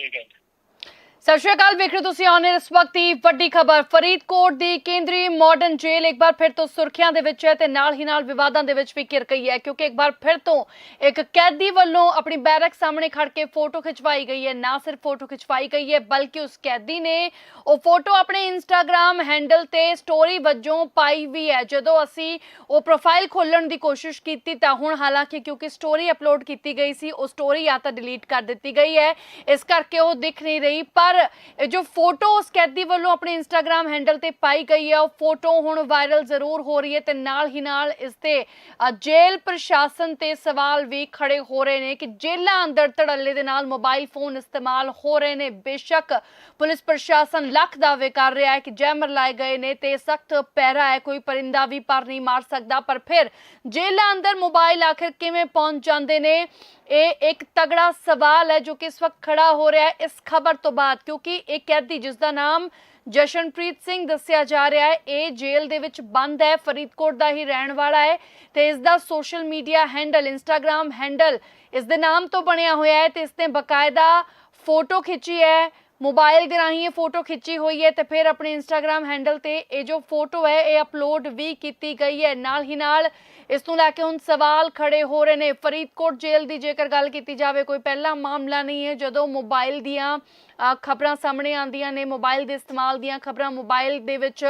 ਠੀਕ ਹੈ ਸਤਿ ਸ਼੍ਰੀ ਅਕਾਲ, ਵੇਖ ਰਹੇ ਹੋ ਤੁਸੀਂ ਆਨ ਇਸ ਵਕਤ ਦੀ ਵੱਡੀ ਖਬਰ। ਫਰੀਦਕੋਟ ਦੀ ਕੇਂਦਰੀ ਮਾਡਰਨ ਜੇਲ੍ਹ ਇੱਕ ਵਾਰ ਫਿਰ ਤੋਂ ਸੁਰਖੀਆਂ ਦੇ ਵਿੱਚ ਹੈ ਤੇ ਨਾਲ ਹੀ ਨਾਲ ਵਿਵਾਦਾਂ ਦੇ ਵਿੱਚ ਵੀ ਘਿਰ ਗਈ ਹੈ, ਕਿਉਂਕਿ ਇੱਕ ਵਾਰ ਫਿਰ ਤੋਂ ਇੱਕ ਕੈਦੀ ਵੱਲੋਂ ਆਪਣੀ ਬੈਰਕ ਸਾਹਮਣੇ ਖੜ ਕੇ ਫੋਟੋ ਖਿਚਵਾਈ ਗਈ ਹੈ। ਨਾ ਸਿਰਫ ਫੋਟੋ ਖਿਚਵਾਈ ਗਈ ਹੈ, ਬਲਕਿ ਉਸ ਕੈਦੀ ਨੇ ਉਹ ਫੋਟੋ ਆਪਣੇ ਇੰਸਟਾਗ੍ਰam ਹੈਂਡਲ ਤੇ ਸਟੋਰੀ ਵਜੋਂ ਪਾਈ ਵੀ ਹੈ। ਜਦੋਂ ਅਸੀਂ ਉਹ ਪ੍ਰੋਫਾਈਲ ਖੋਲਣ ਦੀ ਕੋਸ਼ਿਸ਼ ਕੀਤੀ ਤਾਂ ਹੁਣ ਹਾਲਾਂਕਿ ਕਿਉਂਕਿ ਸਟੋਰੀ ਅਪਲੋਡ ਕੀਤੀ ਗਈ ਸੀ, ਉਹ ਸਟੋਰੀ ਜਾਂ ਤਾਂ ਡਿਲੀਟ ਕਰ ਦਿੱਤੀ ਗਈ ਹੈ। ਇਸ ਕਰਕੇ ਉਹ ਦਿਖ ਨਹੀਂ ਰਹੀ, ਪਰ ਜੋ ਫੋਟੋ ਉਸ ਵੱਲੋਂ ਆਪਣੇ ਇੰਸਟਾਗ੍ਰam ਹੈਂਡਲ ਤੇ ਪਾਈ ਗਈ ਹੈ, ਉਹ ਫੋਟੋ ਹੁਣ ਵਾਇਰਲ ਜ਼ਰੂਰ ਹੋ ਰਹੀ ਹੈ ਤੇ ਨਾਲ ਹੀ ਨਾਲ ਇਸ ਤੇ ਜੇਲ੍ਹ ਪ੍ਰਸ਼ਾਸਨ ਤੇ ਸਵਾਲ ਵੀ ਖੜੇ ਹੋ ਰਹੇ ਨੇ ਕਿ ਜੇਲ੍ਹਾਂ ਅੰਦਰ ਧੜੱਲੇ ਦੇ ਨਾਲ ਮੋਬਾਈਲ ਫੋਨ ਇਸਤੇਮਾਲ ਹੋ ਰਹੇ ਨੇ। ਬੇਸ਼ੱਕ ਪੁਲਿਸ ਪ੍ਰਸ਼ਾਸਨ ਲੱਖ ਦਾਅਵੇ ਕਰ ਰਿਹਾ ਹੈ ਕਿ ਜੈਮਰ ਲਾਏ ਗਏ ਨੇ ਤੇ ਸਖਤ ਪਹਿਰਾ ਹੈ, ਕੋਈ ਪਰਿੰਦਾ ਵੀ ਪਰ ਨਹੀਂ ਮਾਰ ਸਕਦਾ। ਪਰ ਫਿਰ ਜੇਲ੍ਹਾਂ ਅੰਦਰ ਮੋਬਾਈਲ ਆਖਿਰ ਕਿਵੇਂ ਪਹੁੰਚ ਜਾਂਦੇ ਨੇ? ਇਹ ਇੱਕ ਤਗੜਾ ਸਵਾਲ ਹੈ ਜੋ ਕਿ ਇਸ ਵਕਤ ਖੜਾ ਹੋ ਰਿਹਾ ਹੈ ਇਸ ਖਬਰ ਤੋਂ ਬਾਅਦ, ਕਿਉਂਕਿ ਇਹ ਕੈਦੀ ਜਿਸ ਦਾ ਨਾਮ ਜਸ਼ਨਪ੍ਰੀਤ ਸਿੰਘ ਦੱਸਿਆ ਜਾ ਰਿਹਾ ਹੈ, ਇਹ ਜੇਲ੍ਹ ਦੇ ਵਿੱਚ ਬੰਦ ਹੈ, ਫਰੀਦਕੋਟ ਦਾ ਹੀ ਰਹਿਣ ਵਾਲਾ ਹੈ ਤੇ ਇਸ ਦਾ social media handle Instagram handle ਇਸ ਦੇ ਨਾਮ ਤੋਂ ਬਣਿਆ ਹੋਇਆ ਹੈ ਤੇ ਇਸ ਨੇ ਬਕਾਇਦਾ ਫੋਟੋ ਖਿੱਚੀ ਹੈ ਮੋਬਾਈਲ ਦੇ ਰਾਹੀਂ ਇਹ ਫੋਟੋ ਖਿੱਚੀ ਹੋਈ ਹੈ ਤੇ ਫਿਰ ਆਪਣੇ ਇੰਸਟਾਗ੍ਰam ਹੈਂਡਲ ਤੇ ਇਹ ਜੋ ਫੋਟੋ ਹੈ, ਇਹ ਅਪਲੋਡ ਵੀ ਕੀਤੀ ਗਈ ਹੈ। ਨਾਲ ਹੀ ਨਾਲ ਇਸ ਨੂੰ ਲੈ ਕੇ ਹੁਣ ਸਵਾਲ ਖੜੇ ਹੋ ਰਹੇ ਨੇ। ਫਰੀਦਕੋਟ ਜੇਲ੍ਹ ਦੀ ਜੇਕਰ ਗੱਲ ਕੀਤੀ ਜਾਵੇ, ਕੋਈ ਪਹਿਲਾ ਮਾਮਲਾ ਨਹੀਂ ਹੈ। ਜਦੋਂ ਮੋਬਾਈਲ ਦੀਆਂ ਖਬਰਾਂ ਸਾਹਮਣੇ ਆਉਂਦੀਆਂ ਨੇ, ਮੋਬਾਈਲ ਦੇ ਇਸਤੇਮਾਲ ਦੀਆਂ ਖਬਰਾਂ, ਮੋਬਾਈਲ ਦੇ ਵਿੱਚ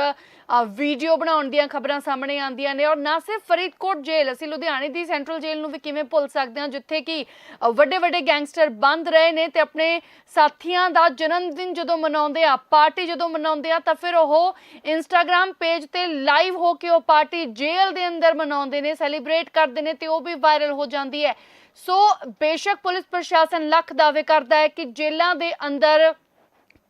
ਵੀਡੀਓ ਬਣਾਉਣ ਦੀਆਂ ਖਬਰਾਂ ਸਾਹਮਣੇ ਆਉਂਦੀਆਂ ਨੇ ਔਰ ਨਾ ਸਿਰਫ ਫਰੀਦਕੋਟ ਜੇਲ੍ਹ, ਅਸੀਂ ਲੁਧਿਆਣੇ ਦੀ ਸੈਂਟਰਲ ਜੇਲ੍ਹ ਨੂੰ ਵੀ ਕਿਵੇਂ ਭੁੱਲ ਸਕਦੇ ਹਾਂ, ਜਿੱਥੇ ਕਿ ਵੱਡੇ ਵੱਡੇ ਗੈਂਗਸਟਰ ਬੰਦ ਰਹੇ ਨੇ ਤੇ ਆਪਣੇ ਸਾਥੀਆਂ ਦਾ ਜਨਮ ਦਿਨ ਜਦੋਂ ਮਨਾਉਂਦੇ ਆ, ਪਾਰਟੀ ਜਦੋਂ ਮਨਾਉਂਦੇ ਆ, ਤਾਂ ਫਿਰ ਉਹ ਇੰਸਟਾਗ੍ਰam ਪੇਜ ਤੇ ਲਾਈਵ ਹੋ ਕੇ ਉਹ ਪਾਰਟੀ ਜੇਲ੍ਹ ਦੇ ਅੰਦਰ ਮਨਾਉਂਦੇ ਨੇ ਸੈਲੀਬ੍ਰੇਟ ਕਰਦੇ ਨੇ ਤੇ ਉਹ ਵੀ ਵਾਇਰਲ ਹੋ ਜਾਂਦੀ ਹੈ। ਸੋ ਬੇਸ਼ੱਕ ਪੁਲਿਸ ਪ੍ਰਸ਼ਾਸਨ ਲੱਖ ਦਾਅਵੇ ਕਰਦਾ ਹੈ ਕਿ ਜੇਲ੍ਹਾਂ ਦੇ ਅੰਦਰ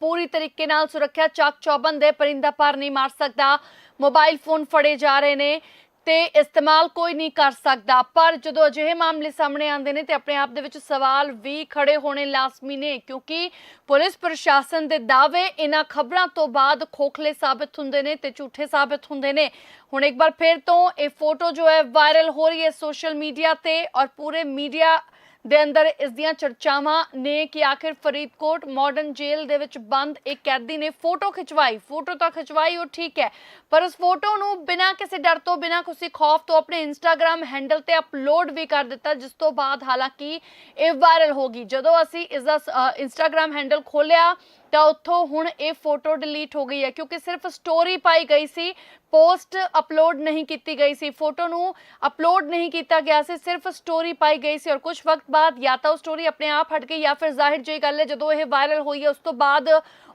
ਪੂਰੀ ਤਰੀਕੇ ਨਾਲ ਸੁਰੱਖਿਆ ਚਾਕ ਚੌਬੰਦ ਦੇ ਪਰਿੰਦਾ ਪਾਰ ਨਹੀਂ ਮਾਰ ਸਕਦਾ। ਮੋਬਾਈਲ ਫੋਨ ਫੜੇ ਜਾ ਰਹੇ ਨੇ ਤੇ ਇਸਤੇਮਾਲ ਕੋਈ ਨਹੀਂ ਕਰ ਸਕਦਾ। ਪਰ ਜਦੋਂ ਅਜਿਹੇ ਮਾਮਲੇ ਸਾਹਮਣੇ ਆਉਂਦੇ ਨੇ ਤੇ ਆਪਣੇ ਆਪ ਦੇ ਵਿੱਚ ਸਵਾਲ ਵੀ ਖੜੇ ਹੋਣੇ ਲਾਜ਼ਮੀ ਨੇ, ਕਿਉਂਕਿ ਪੁਲਿਸ ਪ੍ਰਸ਼ਾਸਨ ਦੇ ਦਾਅਵੇ ਇਹਨਾਂ ਖਬਰਾਂ ਤੋਂ ਬਾਅਦ ਖੋਖਲੇ ਸਾਬਤ ਹੁੰਦੇ ਨੇ ਤੇ ਝੂਠੇ ਸਾਬਤ ਹੁੰਦੇ ਨੇ। ਹੁਣ ਇੱਕ ਵਾਰ ਫਿਰ ਤੋਂ ਇਹ ਫੋਟੋ ਜੋ ਹੈ ਵਾਇਰਲ ਹੋ ਰਹੀ ਹੈ ਸੋਸ਼ਲ ਮੀਡੀਆ ਤੇ ਔਰ ਪੂਰੇ ਮੀਡੀਆ ਦੇ ਅੰਦਰ ਇਸ ਦੀਆਂ ਚਰਚਾਵਾਂ ਨੇ ਕਿ ਆਖਿਰ ਫਰੀਦਕੋਟ ਮਾਡਰਨ ਜੇਲ੍ਹ ਦੇ ਵਿੱਚ ਬੰਦ ਇੱਕ ਕੈਦੀ ਨੇ ਫੋਟੋ ਖਿਚਵਾਈ। ਫੋਟੋ ਤਾਂ ਖਿਚਵਾਈ, ਉਹ ਠੀਕ ਹੈ। ਪਰ ਉਸ ਫੋਟੋ ਨੂੰ ਬਿਨਾਂ ਕਿਸੇ ਡਰ ਤੋਂ, ਬਿਨਾਂ ਕਿਸੇ ਖੌਫ ਤੋਂ ਆਪਣੇ ਇੰਸਟਾਗ੍ਰam ਹੈਂਡਲ ਤੇ ਅਪਲੋਡ ਵੀ ਕਰ ਦਿੱਤਾ, ਜਿਸ ਤੋਂ ਬਾਅਦ ਹਾਲਾਂਕਿ ਇਹ ਵਾਇਰਲ ਹੋ ਗਈ। ਜਦੋਂ ਅਸੀਂ ਇਸ ਦਾ ਇੰਸਟਾਗ੍ਰam ਹੈਂਡਲ ਖੋਲਿਆ ਤਾਂ ਉੱਥੋਂ ਹੁਣ ਇਹ ਫੋਟੋ ਡਿਲੀਟ ਹੋ ਗਈ ਹੈ, ਕਿਉਂਕਿ ਸਿਰਫ ਸਟੋਰੀ ਪਾਈ ਗਈ ਸੀ ਪੋਸਟ ਅਪਲੋਡ ਨਹੀਂ ਕੀਤੀ ਗਈ ਸੀ। ਫੋਟੋ ਨੂੰ ਅਪਲੋਡ ਨਹੀਂ ਕੀਤਾ ਗਿਆ ਸੀ, ਸਿਰਫ ਸਟੋਰੀ ਪਾਈ ਗਈ ਸੀ ਔਰ ਕੁਝ ਵਕਤ ਬਾਅਦ ਜਾਂ ਤਾਂ ਉਹ ਸਟੋਰੀ ਆਪਣੇ ਆਪ ਹਟ ਗਈ ਜਾਂ ਫਿਰ ਜ਼ਾਹਿਰ ਜਿਹੀ ਗੱਲ ਹੈ, ਜਦੋਂ ਇਹ ਵਾਇਰਲ ਹੋਈ ਹੈ, ਉਸ ਤੋਂ ਬਾਅਦ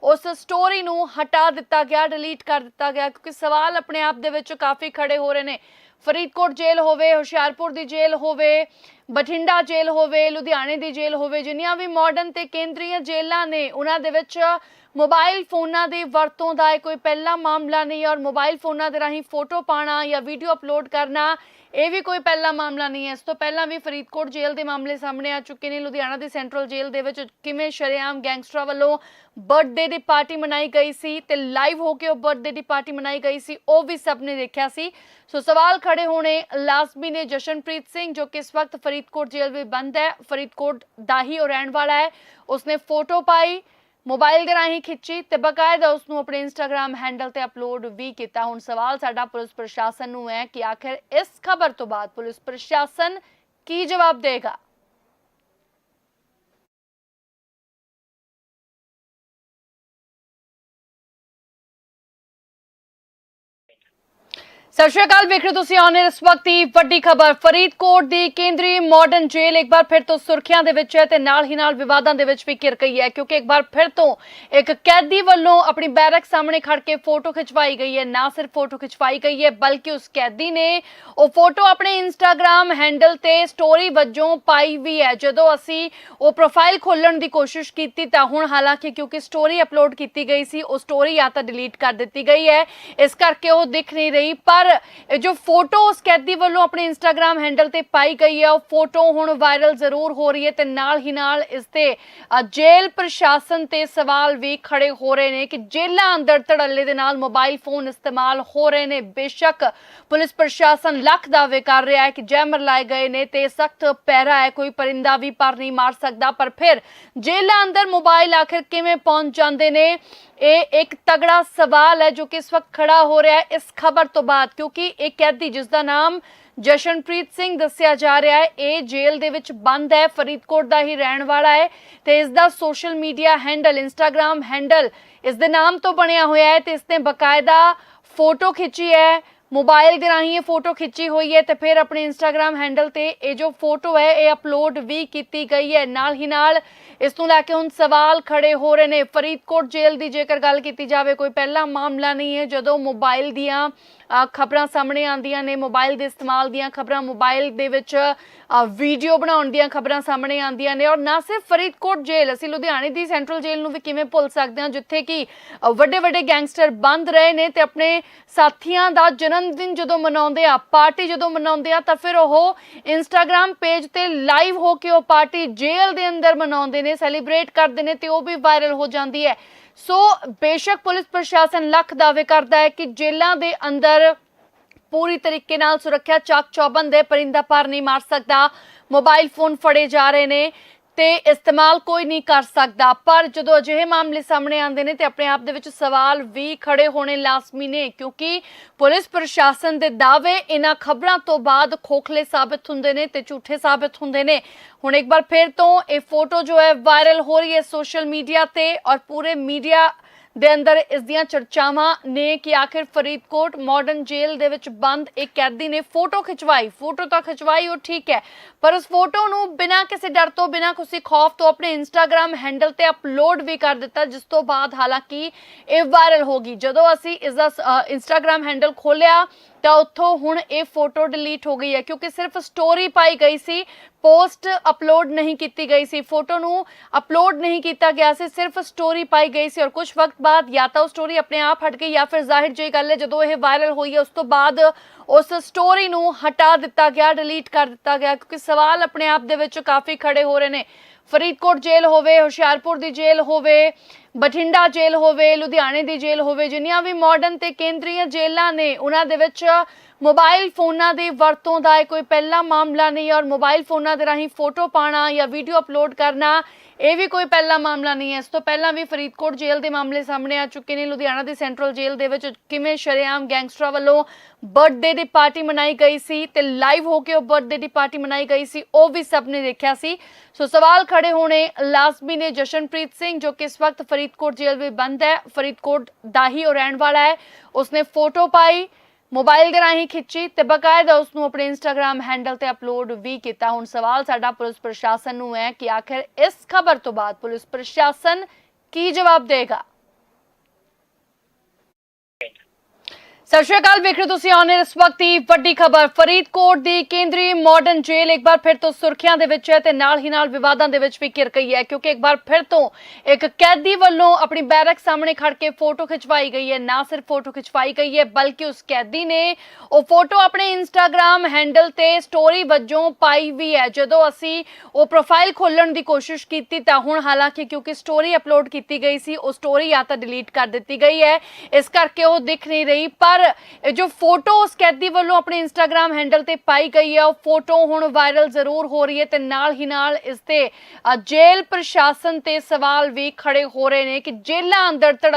ਉਸ ਸਟੋਰੀ ਨੂੰ ਹਟਾ ਦਿੱਤਾ ਗਿਆ ਡਿਲੀਟ ਕਰ ਦਿੱਤਾ ਗਿਆ ਕਿਉਂਕਿ ਸਵਾਲ ਆਪਣੇ ਆਪ ਦੇ ਵਿੱਚ ਕਾਫੀ ਖੜੇ ਹੋ ਰਹੇ ਨੇ। ਫਰੀਦਕੋਟ ਜੇਲ੍ਹ ਹੋਵੇ, ਹੁਸ਼ਿਆਰਪੁਰ ਦੀ ਜੇਲ੍ਹ ਹੋਵੇ, ਬਠਿੰਡਾ ਜੇਲ੍ਹ ਹੋਵੇ, ਲੁਧਿਆਣੇ ਦੀ ਜੇਲ੍ਹ ਹੋਵੇ, ਜਿੰਨੀਆਂ ਵੀ ਮਾਡਰਨ ਤੇ ਕੇਂਦਰੀ ਜੇਲ੍ਹਾਂ ਨੇ, ਉਹਨਾਂ ਦੇ ਵਿੱਚ ਮੋਬਾਈਲ ਫੋਨਾਂ ਦੀ ਵਰਤੋਂ ਦਾ ਇਹ ਕੋਈ ਪਹਿਲਾ ਮਾਮਲਾ ਨਹੀਂ ਔਰ ਮੋਬਾਈਲ ਫੋਨਾਂ ਦੇ ਰਾਹੀਂ ਫੋਟੋ ਪਾਣਾ ਜਾਂ ਵੀਡੀਓ ਅਪਲੋਡ ਕਰਨਾ, ਇਹ ਵੀ ਕੋਈ ਪਹਿਲਾ ਮਾਮਲਾ ਨਹੀਂ ਹੈ। ਇਸ ਤੋਂ ਪਹਿਲਾਂ ਵੀ ਫਰੀਦਕੋਟ ਜੇਲ੍ਹ ਦੇ ਮਾਮਲੇ ਸਾਹਮਣੇ ਆ ਚੁੱਕੇ ਨੇ। ਲੁਧਿਆਣਾ ਦੀ ਸੈਂਟਰਲ ਜੇਲ੍ਹ ਦੇ ਵਿੱਚ ਕਿਵੇਂ ਸ਼ਰੇਆਮ ਗੈਂਗਸਟਰਾਂ ਵੱਲੋਂ ਬਰਥਡੇ ਦੀ ਪਾਰਟੀ ਮਨਾਈ ਗਈ ਸੀ ਤੇ ਲਾਈਵ ਹੋ ਕੇ ਉਹ ਬਰਥਡੇ ਦੀ ਪਾਰਟੀ ਮਨਾਈ ਗਈ ਸੀ, ਉਹ ਵੀ ਸਭ ਨੇ ਦੇਖਿਆ ਸੀ। ਸੋ ਸਵਾਲ ਖੜੇ ਹੋਣੇ ਲਾਜ਼ਮੀ ਨੇ ਜਸ਼ਨਪ੍ਰੀਤ ਸਿੰਘ, ਜੋ ਕਿ ਇਸ ਵਕਤ ਫਰੀਦਕੋਟ ਜੇਲ੍ਹ ਵਿੱਚ ਬੰਦ ਹੈ। ਫਰੀਦਕੋਟ ਦਾ ਹੀ ਉਹ ਰਹਿਣ ਵਾਲਾ ਹੈ। ਉਸਨੇ ਫੋਟੋ ਪਾਈ ਮੋਬਾਈਲ ਦੇ ਰਾਹੀਂ ਖਿੱਚੀ ਤੇ ਬਕਾਇਦਾ ਉਸ ਨੂੰ ਆਪਣੇ ਇੰਸਟਾਗ੍ਰam ਹੈਂਡਲ ਤੇ ਅਪਲੋਡ ਵੀ ਕੀਤਾ। ਹੁਣ ਸਵਾਲ ਸਾਡਾ ਪੁਲਿਸ ਪ੍ਰਸ਼ਾਸਨ ਨੂੰ ਹੈ ਕਿ ਆਖਿਰ ਇਸ ਖਬਰ ਤੋਂ ਬਾਅਦ ਪੁਲਿਸ ਪ੍ਰਸ਼ਾਸਨ ਕੀ ਜਵਾਬ ਦੇਗਾ? ਸਤਿ ਸ਼੍ਰੀ ਅਕਾਲ, ਵੇਖ ਰਹੇ ਹੋ ਤੁਸੀਂ ਆਨ ਇਸ ਵਕਤ ਦੀ ਵੱਡੀ ਖਬਰ। ਫਰੀਦਕੋਟ ਦੀ ਕੇਂਦਰੀ ਮਾਡਰਨ ਜੇਲ੍ਹ ਇੱਕ ਵਾਰ ਫਿਰ ਤੋਂ ਸੁਰਖੀਆਂ ਦੇ ਵਿੱਚ ਹੈ ਤੇ ਨਾਲ ਹੀ ਨਾਲ ਵਿਵਾਦਾਂ ਦੇ ਵਿੱਚ ਵੀ ਘਿਰ ਗਈ ਹੈ, ਕਿਉਂਕਿ ਇੱਕ ਵਾਰ ਫਿਰ ਤੋਂ ਇੱਕ ਕੈਦੀ ਵੱਲੋਂ ਆਪਣੀ ਬੈਰਕ ਸਾਹਮਣੇ ਖੜ ਕੇ ਫੋਟੋ ਖਿਚਵਾਈ ਗਈ ਹੈ। ਨਾ ਸਿਰਫ ਫੋਟੋ ਖਿਚਵਾਈ ਗਈ ਹੈ, ਬਲਕਿ ਉਸ ਕੈਦੀ ਨੇ ਉਹ ਫੋਟੋ ਆਪਣੇ ਇੰਸਟਾਗ੍ਰam ਹੈਂਡਲ ਤੇ ਸਟੋਰੀ ਵਜੋਂ ਪਾਈ ਵੀ ਹੈ। ਜਦੋਂ ਅਸੀਂ ਉਹ ਪ੍ਰੋਫਾਈਲ ਖੋਲਣ ਦੀ ਕੋਸ਼ਿਸ਼ ਕੀਤੀ ਤਾਂ ਹੁਣ ਹਾਲਾਂਕਿ ਕਿਉਂਕਿ ਸਟੋਰੀ ਅਪਲੋਡ ਕੀਤੀ ਗਈ ਸੀ, ਉਹ ਸਟੋਰੀ ਜਾਂ ਤਾਂ ਡਿਲੀਟ ਕਰ ਦਿੱਤੀ ਗਈ ਹੈ। ਇਸ ਕਰਕੇ ਉਹ ਦਿਖ ਨਹੀਂ ਰਹੀ, ਪਰ ਪਰ ਇਹ ਜੋ ਫੋਟੋ ਉਸ ਕੈਦੀ ਵੱਲੋਂ ਆਪਣੇ ਇੰਸਟਾਗ੍ਰam ਹੈਂਡਲ ਤੇ ਪਾਈ ਗਈ ਹੈ ਉਹ ਫੋਟੋ ਹੁਣ ਵਾਇਰਲ ਜ਼ਰੂਰ ਹੋ ਰਹੀ ਹੈ ਤੇ ਨਾਲ ਹੀ ਨਾਲ ਇਸ ਤੇ ਜੇਲ੍ਹ ਪ੍ਰਸ਼ਾਸਨ ਤੇ ਸਵਾਲ ਵੀ ਖੜੇ ਹੋ ਰਹੇ ਨੇ ਕਿ ਜੇਲ੍ਹਾਂ ਅੰਦਰ ਧੜੱਲੇ ਦੇ ਨਾਲ ਮੋਬਾਈਲ ਫੋਨ ਇਸਤੇਮਾਲ ਹੋ ਰਹੇ ਨੇ। ਬੇਸ਼ੱਕ ਪੁਲਿਸ ਪ੍ਰਸ਼ਾਸਨ ਲੱਖ ਦਾਅਵੇ ਕਰ ਰਿਹਾ ਹੈ ਕਿ ਜੈਮਰ ਲਾਏ ਗਏ ਨੇ ਤੇ ਸਖਤ ਪਹਿਰਾ ਹੈ, ਕੋਈ ਪਰਿੰਦਾ ਵੀ ਪਰ ਨਹੀਂ ਮਾਰ ਸਕਦਾ। ਪਰ ਫਿਰ ਜੇਲ੍ਹਾਂ ਅੰਦਰ ਮੋਬਾਈਲ ਆਖਿਰ ਕਿਵੇਂ ਪਹੁੰਚ ਜਾਂਦੇ ਨੇ? ਇਹ ਇੱਕ ਤਗੜਾ ਸਵਾਲ ਹੈ ਜੋ ਕਿ ਇਸ ਵਕਤ ਖੜਾ ਹੋ ਰਿਹਾ ਹੈ। ਇਸ ਖਬਰ ਤੋਂ ਬਾਅਦ ਕਿਉਂਕਿ ਇਹ ਕੈਦੀ ਜਿਸ ਦਾ ਨਾਮ ਜਸ਼ਨਪ੍ਰੀਤ ਸਿੰਘ ਦੱਸਿਆ ਜਾ ਰਿਹਾ ਹੈ, ਇਹ ਜੇਲ੍ਹ ਦੇ ਵਿੱਚ ਬੰਦ ਹੈ, ਫਰੀਦਕੋਟ ਦਾ ਹੀ ਰਹਿਣ ਵਾਲਾ ਹੈ ਤੇ ਇਸ ਦਾ social media handle Instagram handle ਇਸ ਦੇ ਨਾਮ ਤੋਂ ਬਣਿਆ ਹੋਇਆ ਹੈ ਤੇ ਇਸ ਨੇ ਬਕਾਇਦਾ ਫੋਟੋ ਖਿੱਚੀ ਹੈ। ਮੋਬਾਈਲ ਦੇ ਰਾਹੀਂ ਇਹ ਫੋਟੋ ਖਿੱਚੀ ਹੋਈ ਹੈ ਤੇ ਫਿਰ ਆਪਣੇ ਇੰਸਟਾਗ੍ਰam ਹੈਂਡਲ ਤੇ ਇਹ ਜੋ ਫੋਟੋ ਹੈ, ਇਹ ਅਪਲੋਡ ਵੀ ਕੀਤੀ ਗਈ ਹੈ। ਨਾਲ ਹੀ ਨਾਲ ਇਸ ਨੂੰ ਲੈ ਕੇ ਹੁਣ ਸਵਾਲ ਖੜੇ ਹੋ ਰਹੇ ਨੇ। ਫਰੀਦਕੋਟ ਜੇਲ੍ਹ ਦੀ ਜੇਕਰ ਗੱਲ ਕੀਤੀ ਜਾਵੇ, ਕੋਈ ਪਹਿਲਾ ਮਾਮਲਾ ਨਹੀਂ ਹੈ। ਜਦੋਂ ਮੋਬਾਈਲ ਦੀਆਂ ਖਬਰਾਂ ਸਾਹਮਣੇ ਆਉਂਦੀਆਂ ਨੇ, ਮੋਬਾਈਲ ਦੇ ਇਸਤੇਮਾਲ ਦੀਆਂ ਖਬਰਾਂ, ਮੋਬਾਈਲ ਦੇ ਵਿੱਚ ਵੀਡੀਓ ਬਣਾਉਣ ਦੀਆਂ ਖਬਰਾਂ ਸਾਹਮਣੇ ਆਉਂਦੀਆਂ ਨੇ। ਔਰ ਨਾ ਸਿਰਫ ਫਰੀਦਕੋਟ ਜੇਲ੍ਹ, ਅਸੀਂ ਲੁਧਿਆਣੇ ਦੀ ਸੈਂਟਰਲ ਜੇਲ੍ਹ ਨੂੰ ਵੀ ਕਿਵੇਂ ਭੁੱਲ ਸਕਦੇ ਹਾਂ, ਜਿੱਥੇ ਕਿ ਵੱਡੇ ਵੱਡੇ ਗੈਂਗਸਟਰ ਬੰਦ ਰਹੇ ਨੇ ਤੇ ਆਪਣੇ ਸਾਥੀਆਂ ਦਾ ਜਨਮ ਦਿਨ ਜਦੋਂ ਮਨਾਉਂਦੇ ਆ, ਪਾਰਟੀ ਜਦੋਂ ਮਨਾਉਂਦੇ ਆ, ਤਾਂ ਫਿਰ ਉਹ ਇੰਸਟਾਗ੍ਰam ਪੇਜ ਤੇ ਲਾਈਵ ਹੋ ਕੇ ਉਹ ਪਾਰਟੀ ਜੇਲ੍ਹ ਦੇ ਅੰਦਰ ਮਨਾਉਂਦੇ ਨੇ ਸੈਲੀਬ੍ਰੇਟ ਕਰਦੇ ਨੇ ਤੇ ਉਹ ਵੀ ਵਾਇਰਲ ਹੋ ਜਾਂਦੀ ਹੈ। ਸੋ ਬੇਸ਼ੱਕ ਪੁਲਿਸ ਪ੍ਰਸ਼ਾਸਨ ਲੱਖ ਦਾਅਵੇ ਕਰਦਾ ਹੈ ਕਿ ਜੇਲ੍ਹਾਂ ਦੇ ਅੰਦਰ ਪੂਰੀ ਤਰੀਕੇ ਨਾਲ ਸੁਰੱਖਿਆ ਚਾਕ ਚੌਬੰਦ ਹੈ ਪਰਿੰਦਾ ਪਰ ਨਹੀਂ ਮਾਰ ਸਕਦਾ। ਮੋਬਾਈਲ ਫੋਨ ਫੜੇ ਜਾ ਰਹੇ ਨੇ। ਤੇ ਇਸਤੇਮਾਲ ਕੋਈ ਨਹੀਂ ਕਰ ਸਕਦਾ। ਪਰ ਜਦੋਂ ਅਜਿਹੇ ਮਾਮਲੇ ਸਾਹਮਣੇ ਆਉਂਦੇ ਨੇ ਤੇ ਆਪਣੇ ਆਪ ਦੇ ਵਿੱਚ ਸਵਾਲ ਵੀ ਖੜੇ ਹੋਣੇ ਲਾਜ਼ਮੀ ਨੇ, ਕਿਉਂਕਿ ਪੁਲਿਸ ਪ੍ਰਸ਼ਾਸਨ ਦੇ ਦਾਅਵੇ ਇਹਨਾਂ ਖਬਰਾਂ ਤੋਂ ਬਾਅਦ ਖੋਖਲੇ ਸਾਬਤ ਹੁੰਦੇ ਨੇ ਤੇ ਝੂਠੇ ਸਾਬਤ ਹੁੰਦੇ ਨੇ। ਹੁਣ ਇੱਕ ਵਾਰ ਫਿਰ ਤੋਂ ਇਹ ਫੋਟੋ ਜੋ ਹੈ, ਵਾਇਰਲ ਹੋ ਰਹੀ ਹੈ ਸੋਸ਼ਲ ਮੀਡੀਆ ਤੇ ਔਰ ਪੂਰੇ ਮੀਡੀਆ ਦੇ ਅੰਦਰ ਇਸ ਦੀਆਂ ਚਰਚਾਵਾਂ ਨੇ ਕਿ ਆਖਿਰ ਫਰੀਦਕੋਟ ਮਾਡਰਨ ਜੇਲ੍ਹ ਦੇ ਵਿੱਚ ਬੰਦ ਇੱਕ ਕੈਦੀ ਨੇ ਫੋਟੋ ਖਿਚਵਾਈ। ਫੋਟੋ ਤਾਂ ਖਿਚਵਾਈ, ਉਹ ਠੀਕ ਹੈ। ਪਰ ਉਸ ਫੋਟੋ ਨੂੰ ਬਿਨਾਂ ਕਿਸੇ ਡਰ ਤੋਂ, ਬਿਨਾਂ ਕਿਸੇ ਖੌਫ ਤੋਂ ਆਪਣੇ ਇੰਸਟਾਗ੍ਰam ਹੈਂਡਲ ਤੇ ਅਪਲੋਡ ਵੀ ਕਰ ਦਿੱਤਾ, ਜਿਸ ਤੋਂ ਬਾਅਦ ਹਾਲਾਂਕਿ ਇਹ ਵਾਇਰਲ ਹੋ ਗਈ। ਜਦੋਂ ਅਸੀਂ ਇਸ ਦਾ ਇੰਸਟਾਗ੍ਰam ਹੈਂਡਲ ਖੋਲਿਆ ਤਾਂ ਉੱਥੋਂ ਹੁਣ ਇਹ ਫੋਟੋ ਡਿਲੀਟ ਹੋ ਗਈ ਹੈ, ਕਿਉਂਕਿ ਸਿਰਫ ਸਟੋਰੀ ਪਾਈ ਗਈ ਸੀ ਪੋਸਟ ਅਪਲੋਡ ਨਹੀਂ ਕੀਤੀ ਗਈ ਸੀ, ਫੋਟੋ ਨੂੰ ਅਪਲੋਡ ਨਹੀਂ ਕੀਤਾ ਗਿਆ ਸੀ, ਸਿਰਫ ਸਟੋਰੀ ਪਾਈ ਗਈ ਸੀ ਔਰ ਕੁਝ ਵਕਤ ਬਾਅਦ ਜਾਂ ਤਾਂ ਉਹ ਸਟੋਰੀ ਆਪਣੇ ਆਪ ਹਟ ਗਈ ਜਾਂ ਫਿਰ ਜ਼ਾਹਿਰ ਜਿਹੀ ਗੱਲ ਹੈ, ਜਦੋਂ ਇਹ ਵਾਇਰਲ ਹੋਈ ਹੈ, ਉਸ ਤੋਂ ਬਾਅਦ ਉਸ ਸਟੋਰੀ ਨੂੰ ਹਟਾ ਦਿੱਤਾ ਗਿਆ ਡਿਲੀਟ ਕਰ ਦਿੱਤਾ ਗਿਆ, ਕਿਉਂਕਿ ਸਵਾਲ ਆਪਣੇ ਆਪ ਦੇ ਵਿੱਚ ਕਾਫੀ ਖੜੇ ਹੋ ਰਹੇ ਨੇ। ਫਰੀਦਕੋਟ ਜੇਲ੍ਹ ਹੋਵੇ, ਹੁਸ਼ਿਆਰਪੁਰ ਦੀ ਜੇਲ੍ਹ ਹੋਵੇ, ਬਠਿੰਡਾ ਜੇਲ੍ਹ ਹੋਵੇ, ਲੁਧਿਆਣੇ ਦੀ ਜੇਲ੍ਹ ਹੋਵੇ, ਜਿੰਨੀਆਂ ਵੀ ਮਾਡਰਨ ਤੇ ਕੇਂਦਰੀ ਜੇਲ੍ਹਾਂ ਨੇ, ਉਹਨਾਂ ਦੇ ਵਿੱਚ ਮੋਬਾਈਲ ਫੋਨਾਂ ਦੀ ਵਰਤੋਂ ਦਾ ਇਹ ਕੋਈ ਪਹਿਲਾ ਮਾਮਲਾ ਨਹੀਂ ਔਰ ਮੋਬਾਈਲ ਫੋਨਾਂ ਦੇ ਰਾਹੀਂ ਫੋਟੋ ਪਾਣਾ ਜਾਂ ਵੀਡੀਓ ਅਪਲੋਡ ਕਰਨਾ, ਇਹ ਵੀ ਕੋਈ ਪਹਿਲਾ ਮਾਮਲਾ ਨਹੀਂ ਹੈ। ਇਸ ਤੋਂ ਪਹਿਲਾਂ ਵੀ ਫਰੀਦਕੋਟ ਜੇਲ੍ਹ ਦੇ ਮਾਮਲੇ ਸਾਹਮਣੇ ਆ ਚੁੱਕੇ ਨੇ। ਲੁਧਿਆਣਾ ਦੀ ਸੈਂਟਰਲ ਜੇਲ੍ਹ ਦੇ ਵਿੱਚ ਕਿਵੇਂ ਸ਼ਰੇਆਮ ਗੈਂਗਸਟਰਾਂ ਵੱਲੋਂ ਬਰਥਡੇ ਦੀ ਪਾਰਟੀ ਮਨਾਈ ਗਈ ਸੀ ਤੇ ਲਾਈਵ ਹੋ ਕੇ ਉਹ ਬਰਥਡੇ ਦੀ ਪਾਰਟੀ ਮਨਾਈ ਗਈ ਸੀ, ਉਹ ਵੀ ਸਭ ਨੇ ਦੇਖਿਆ ਸੀ। ਸੋ ਸਵਾਲ ਖੜੇ ਹੋਣੇ ਲਾਜ਼ਮੀ ਨੇ ਜਸ਼ਨਪ੍ਰੀਤ ਸਿੰਘ, ਜੋ ਕਿ ਇਸ ਵਕਤ ਫਰੀਦਕੋਟ ਜੇਲ੍ਹ ਵਿੱਚ ਬੰਦ ਹੈ। ਫਰੀਦਕੋਟ ਦਾ ਹੀ ਉਹ ਰਹਿਣ ਵਾਲਾ ਹੈ। ਉਸਨੇ ਫੋਟੋ ਪਾਈ। ਮੋਬਾਈਲ ਦੇ ਰਾਹੀਂ ਖਿੱਚੀ ਤੇ ਬਕਾਇਦਾ ਉਸ ਨੂੰ ਆਪਣੇ ਇੰਸਟਾਗ੍ਰam ਹੈਂਡਲ ਤੇ ਅਪਲੋਡ ਵੀ ਕੀਤਾ। ਹੁਣ ਸਵਾਲ ਸਾਡਾ ਪੁਲਿਸ ਪ੍ਰਸ਼ਾਸਨ ਨੂੰ ਹੈ ਕਿ ਆਖਿਰ ਇਸ ਖਬਰ ਤੋਂ ਬਾਅਦ ਪੁਲਿਸ ਪ੍ਰਸ਼ਾਸਨ ਕੀ ਜਵਾਬ ਦੇਗਾ? ਸਤਿ ਸ਼੍ਰੀ ਅਕਾਲ, ਵੇਖ ਰਹੇ ਹੋ ਤੁਸੀਂ ਆਨ ਇਸ ਵਕਤ ਦੀ ਵੱਡੀ ਖਬਰ। ਫਰੀਦਕੋਟ ਦੀ ਕੇਂਦਰੀ ਮਾਡਰਨ ਜੇਲ੍ਹ ਇੱਕ ਵਾਰ ਫਿਰ ਤੋਂ ਸੁਰਖੀਆਂ ਦੇ ਵਿੱਚ ਹੈ ਤੇ ਨਾਲ ਹੀ ਨਾਲ ਵਿਵਾਦਾਂ ਦੇ ਵਿੱਚ ਵੀ ਘਿਰ ਗਈ ਹੈ, ਕਿਉਂਕਿ ਇੱਕ ਵਾਰ ਫਿਰ ਤੋਂ ਇੱਕ ਕੈਦੀ ਵੱਲੋਂ ਆਪਣੀ ਬੈਰਕ ਸਾਹਮਣੇ ਖੜ ਕੇ ਫੋਟੋ ਖਿਚਵਾਈ ਗਈ ਹੈ। ਨਾ ਸਿਰਫ ਫੋਟੋ ਖਿਚਵਾਈ ਗਈ ਹੈ, ਬਲਕਿ ਉਸ ਕੈਦੀ ਨੇ ਉਹ ਫੋਟੋ ਆਪਣੇ ਇੰਸਟਾਗ੍ਰam ਹੈਂਡਲ ਤੇ ਸਟੋਰੀ ਵਜੋਂ ਪਾਈ ਵੀ ਹੈ। ਜਦੋਂ ਅਸੀਂ ਉਹ ਪ੍ਰੋਫਾਈਲ ਖੋਲਣ ਦੀ ਕੋਸ਼ਿਸ਼ ਕੀਤੀ ਤਾਂ ਹੁਣ ਹਾਲਾਂਕਿ ਕਿਉਂਕਿ ਸਟੋਰੀ ਅਪਲੋਡ ਕੀਤੀ ਗਈ ਸੀ, ਉਹ ਸਟੋਰੀ ਜਾਂ ਤਾਂ ਡਿਲੀਟ ਕਰ ਦਿੱਤੀ ਗਈ ਹੈ। ਇਸ ਕਰਕੇ ਉਹ ਦਿਖ ਨਹੀਂ ਰਹੀ, ਪਰ ਜੋ ਫੋਟੋ ਉਸ ਕੈਦੀ ਵੱਲੋਂ ਆਪਣੇ ਇੰਸਟਾਗ੍ਰam ਹੈਂਡਲ ਤੇ ਪਾਈ ਗਈ ਹੈ, ਉਹ ਫੋਟੋ ਹੁਣ ਵਾਇਰਲ ਜ਼ਰੂਰ ਹੋ ਰਹੀ ਹੈ ਤੇ ਨਾਲ ਹੀ ਨਾਲ ਇਸ ਤੇ ਜੇਲ੍ਹ ਪ੍ਰਸ਼ਾਸਨ ਤੇ ਸਵਾਲ ਵੀ ਖੜੇ ਹੋ ਰਹੇ ਨੇ ਕਿ ਜੇਲ੍ਹਾਂ ਅੰਦਰ ਧੜ